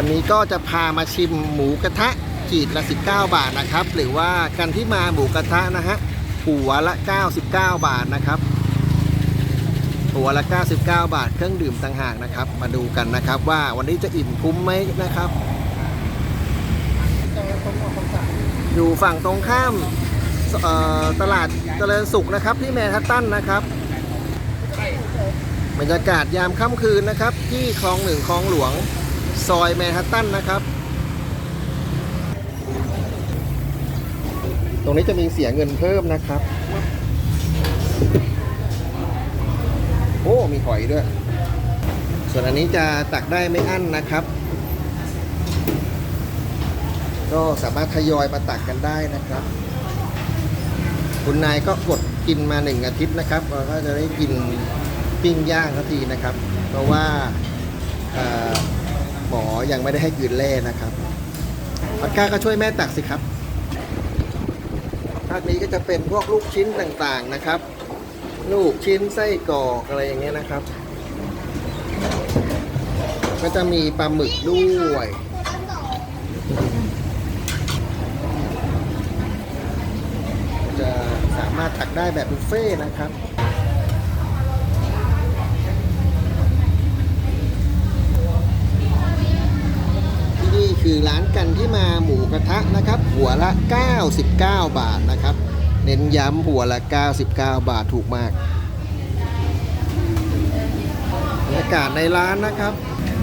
วันนี้ก็จะพามาชิมหมูกระทะขีดละ 19 บาทนะครับ หรือว่ากันที่มาหมูกระทะนะฮะหัวละ 99 บาทนะครับหัวละ 99 บาท เครื่องดื่มต่างหากนะครับ มาดูกันนะครับว่าวันนี้จะอิ่มคุ้มไหมนะครับอยู่ฝั่งตรงข้ามตลาดเจริญสุขนะครับที่แมนฮัตตันนะครับบรรยากาศยามค่ำคืนนะครับ ที่คลองหนึ่งคลองหลวง ซอยแมนฮัตตันนะครับ ตรงนี้จะมีเสียเงินเพิ่มนะครับ โอ้ มีหอยด้วย ส่วนอันนี้จะตักได้ไม่อั้นนะครับ ก็สามารถทยอยมาตักกันได้นะครับ คุณนายก็กดกินมาหนึ่งอาทิตย์นะครับเราก็จะได้กินปิ้งย่างทันทีนะครับ เพราะว่า ยังไม่ได้ให้กืนแร่นะครับพัดก้าก็ช่วยแม่ตักสิครับภาคนี้ก็จะเป็นพวกลูกชิ้นต่างๆนะครับ ลูกชิ้นไส้กรอกอะไรอย่างเงี้ยนะครับ ก็จะมีปลาหมึกด้วยจะสามารถตักได้แบบบุฟเฟ่นะครับ ที่นี่คือร้านกันที่ มาหมูกระทะนะครับ หัวละ 99 บาทนะครับ เน้นย้ำหัวละ 99 บาทถูกมากบรรยากาศในร้านนะครับ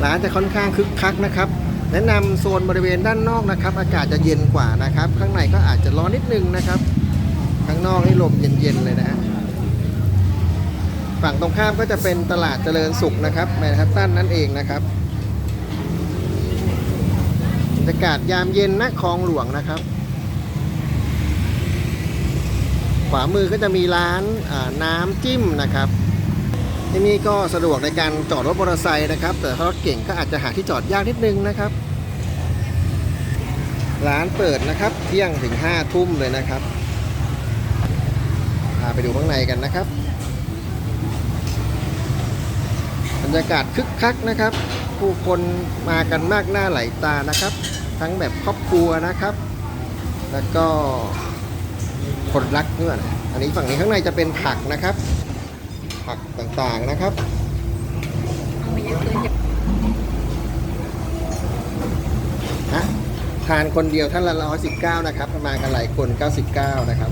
ร้านจะค่อนข้างคึกคักนะครับ แนะนำโซนบริเวณด้านนอกนะครับ อากาศจะเย็นกว่านะครับ ข้างในก็อาจจะร้อนนิดนึงนะครับ ข้างนอกนี่ลมเย็นๆเลยนะฝั่งตรงข้ามก็จะเป็นตลาดเจริญสุขนะครับแมนฮัตตันนั่นเองนะครับ รยากาศยามเย็นนะคลองหลวงนะครับ ขวามือก็จะมีร้านน้ำจิ้มนะครับ ที่นี่ก็สะดวกในการจอดรถมอเตอร์ไซค์นะครับ แต่ถ้ารถเก่งก็อาจจะหาที่จอดยากนิดนึงนะครับ ร้านเปิดนะครับ เที่ยงถึง5ทุ่มเลยนะครับพาไปดูข้างในกันนะครับ บรรยากาศคึกคักนะครับ ผู้คนมากันมากหน้าไหลตานะครับ ทั้งแบบครอบครัวนะครับ แล้วก็คนรักด้วยนอันนี้ฝั่งนี้ข้างในจะเป็นผักนะครับ ผักต่างๆนะครับฮะทานคนเดียวท่านละร้อยสิบเก้านะครับมากันหลายคนเก้าสิบเก้านะครับ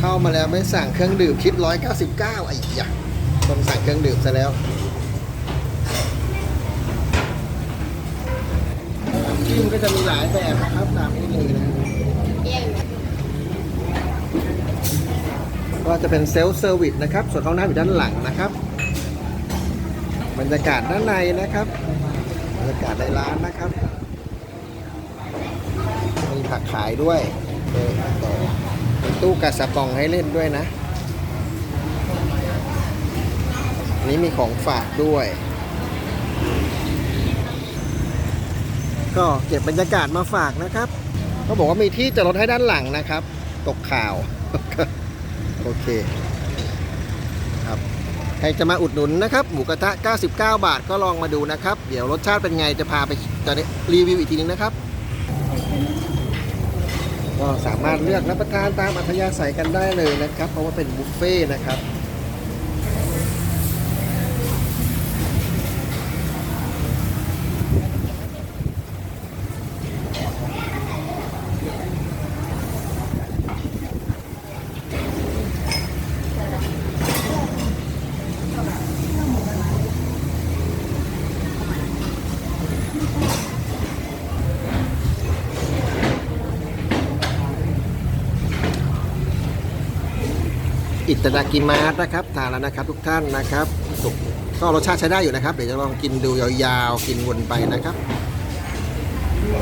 เข้ามาแล้วไม่สั่งเครื่องดื่มคิด199ไอ้ยะ ต้องสั่งเครื่องดื่มซะแล้วน้ำจิ้มก็จะมีหลายแบบนะครับตามนี้เลยนะก็จะเป็นเซลฟ์เซอร์วิสนะครับ ส่วนห้องน้ำอยู่ด้านหลังนะครับ บรรยากาศด้านในนะครับ บรรยากาศในร้านนะครับ มีผักขายด้วยเออต่อมีตู้กาสปองให้เล่นด้วยนะ อันนี้มีของฝากด้วย ก็เก็บบรรยากาศมาฝากนะครับเขาบอกว่ามีที่จอดรถให้ด้านหลังนะครับ ตกข่าว โอเคครับใครจะมาอุดหนุนนะครับ หมูกระทะ 99 บาทก็ลองมาดูนะครับ เดี๋ยวรสชาติเป็นไงจะพาไปจะรีวิวอีกทีนึงนะครับ ก็สามารถเลือกรับประทานตามอัธยาศัยกันได้เลยนะครับ เพราะว่าเป็นบุฟเฟ่นะครับ อิตาดากิมาสนะครับทานแล้วนะครับทุกท่านนะครับก็รสชาติใช้ได้อยู่นะครับ เดี๋ยวจะลองกินดูยาวๆ กินวนไปนะครับ